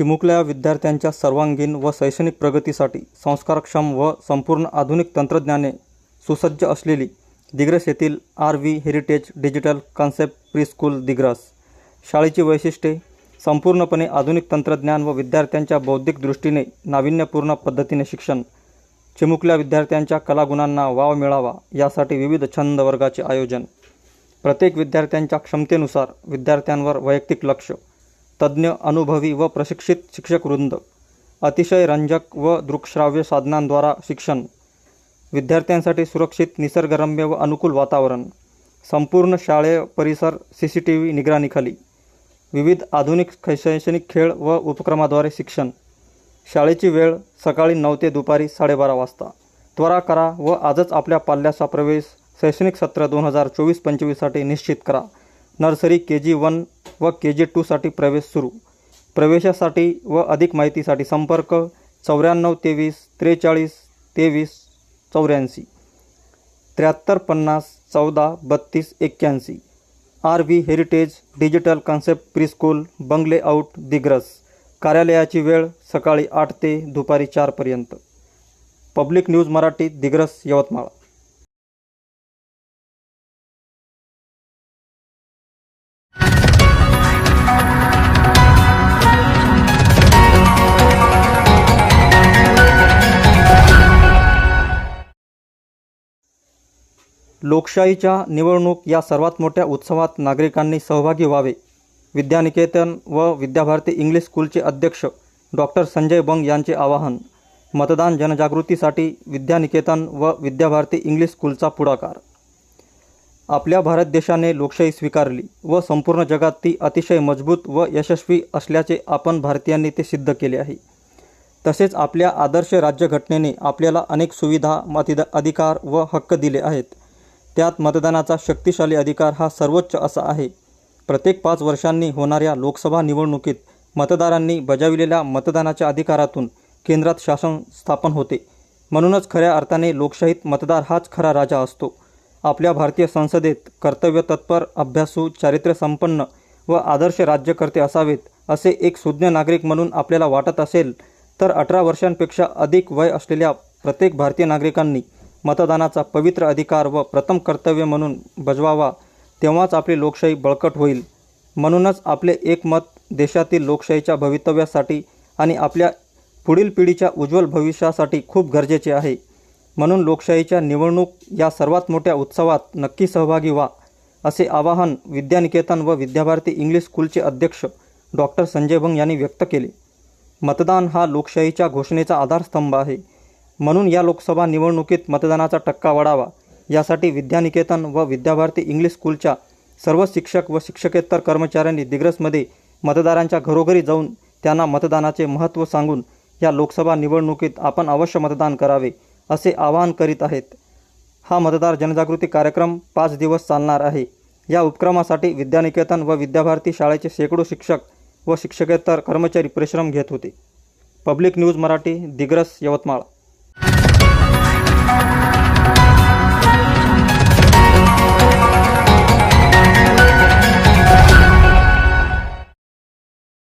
चिमुकल्या विद्यार्थ्यांच्या सर्वांगीण व शैक्षणिक प्रगतीसाठी संस्कारक्षम व संपूर्ण आधुनिक तंत्रज्ञाने सुसज्ज असलेली दिग्रस येथील R V heritage digital concept preschool Digras. शाळेची वैशिष्ट्ये संपूर्णपणे आधुनिक तंत्रज्ञान व विद्यार्थ्यांच्या बौद्धिक दृष्टीने नाविन्यपूर्ण पद्धतीने शिक्षण चिमुकल्या विद्यार्थ्यांच्या कलागुणांना वाव मिळावा यासाठी विविध छंद वर्गाचे आयोजन. प्रत्येक विद्यार्थ्यांच्या क्षमतेनुसार विद्यार्थ्यांवर वैयक्तिक लक्ष तज्ज्ञ अनुभवी व प्रशिक्षित शिक्षकवृंद अतिशय रंजक व दृकश्राव्य साधनांद्वारा शिक्षण विद्यार्थ्यांसाठी सुरक्षित निसर्गरम्य व अनुकूल वातावरण संपूर्ण शाळेय परिसर सी सी टी व्ही निगराणीखाली विविध आधुनिक शैक्षणिक खेळ व उपक्रमाद्वारे शिक्षण शाळेची वेळ सकाळी नऊ ते दुपारी साडेबारा वाजता त्वरा करा व आजच आपल्या पाल्याचा प्रवेश शैक्षणिक सत्र दोन हजार चोवीस पंचवीससाठी निश्चित करा. नर्सरी के जी वन व के जी टूसाठी प्रवेश सुरू. प्रवेशासाठी व अधिक माहितीसाठी संपर्क चौऱ्याण्णव तेवीस त्रेचाळीस तेवीस चौऱ्याऐंशी. त्र्याहत्तर पन्नास चौदा बत्तीस एक्क्याऐंशी. R V heritage digital concept preschool बंगले आउट दिग्रस कार्यालयाची वेळ सकाळी आठ ते दुपारी चारपर्यंत पब्लिक न्यूज मराठी दिग्रस यवतमाळ. लोकशाहीच्या निवडणूक या सर्वात मोठ्या उत्सवात नागरिकांनी सहभागी व्हावे. विद्यानिकेतन व विद्याभारती इंग्लिश स्कूलचे अध्यक्ष डॉक्टर संजय बंग यांचे आवाहन मतदान जनजागृतीसाठी विद्यानिकेतन व विद्याभारती इंग्लिश स्कूलचा पुढाकार. आपल्या भारत देशाने लोकशाही स्वीकारली व संपूर्ण जगात ती अतिशय मजबूत व यशस्वी असल्याचे आपण भारतीयांनी ते सिद्ध केले आहे. तसेच आपल्या आदर्श राज्यघटनेने आपल्याला अनेक सुविधा मतिदा अधिकार व हक्क दिले आहेत. त्यात मतदानाचा शक्तिशाली अधिकार हा सर्वोच्च असा आहे. प्रत्येक पाच वर्षांनी होणाऱ्या लोकसभा निवडणुकीत मतदारांनी बजाविलेल्या मतदानाच्या अधिकारातून केंद्रात शासन स्थापन होते. म्हणूनच खऱ्या अर्थाने लोकशाहीत मतदार हाच खरा राजा असतो. आपल्या भारतीय संसदेत कर्तव्य तत्पर अभ्यासू चारित्र्यसंपन्न व आदर्श राज्यकर्ते असावेत असे एक सुज्ञ नागरिक म्हणून आपल्याला वाटत असेल तर अठरा वर्षांपेक्षा अधिक वय असलेल्या प्रत्येक भारतीय नागरिकांनी मतदानाचा पवित्र अधिकार व प्रथम कर्तव्य म्हणून बजवावा तेव्हाच आपली लोकशाही बळकट होईल. म्हणूनच आपले एक मत देशातील लोकशाहीच्या भवितव्यासाठी आणि आपल्या पुढील पिढीच्या उज्ज्वल भविष्यासाठी खूप गरजेचे आहे. म्हणून लोकशाहीच्या निवडणूक या सर्वात मोठ्या उत्सवात नक्की सहभागी व्हा असे आवाहन विद्यानिकेतन व विद्याभारती इंग्लिश स्कूलचे अध्यक्ष डॉक्टर संजय भंग यांनी व्यक्त केले. मतदान हा लोकशाहीच्या घोषणेचा आधारस्तंभ आहे. म्हणून या लोकसभा निवडणुकीत मतदानाचा टक्का वाढावा. यासाठी विद्यानिकेतन व विद्याभारती इंग्लिश स्कूलच्या सर्व शिक्षक व शिक्षकेतर कर्मचाऱ्यांनी दिग्रसमध्ये मतदारांच्या घरोघरी जाऊन त्यांना मतदानाचे महत्त्व सांगून या लोकसभा निवडणुकीत आपण अवश्य मतदान करावे असे आवाहन करीत आहेत. हा मतदार जनजागृती कार्यक्रम पाच दिवस चालणार आहे. या उपक्रमासाठी विद्यानिकेतन व विद्याभारती शाळेचे शेकडो शिक्षक व शिक्षकेतर कर्मचारी परिश्रम घेत होते. Public news Marathi Digras Yavatmal. Thank you.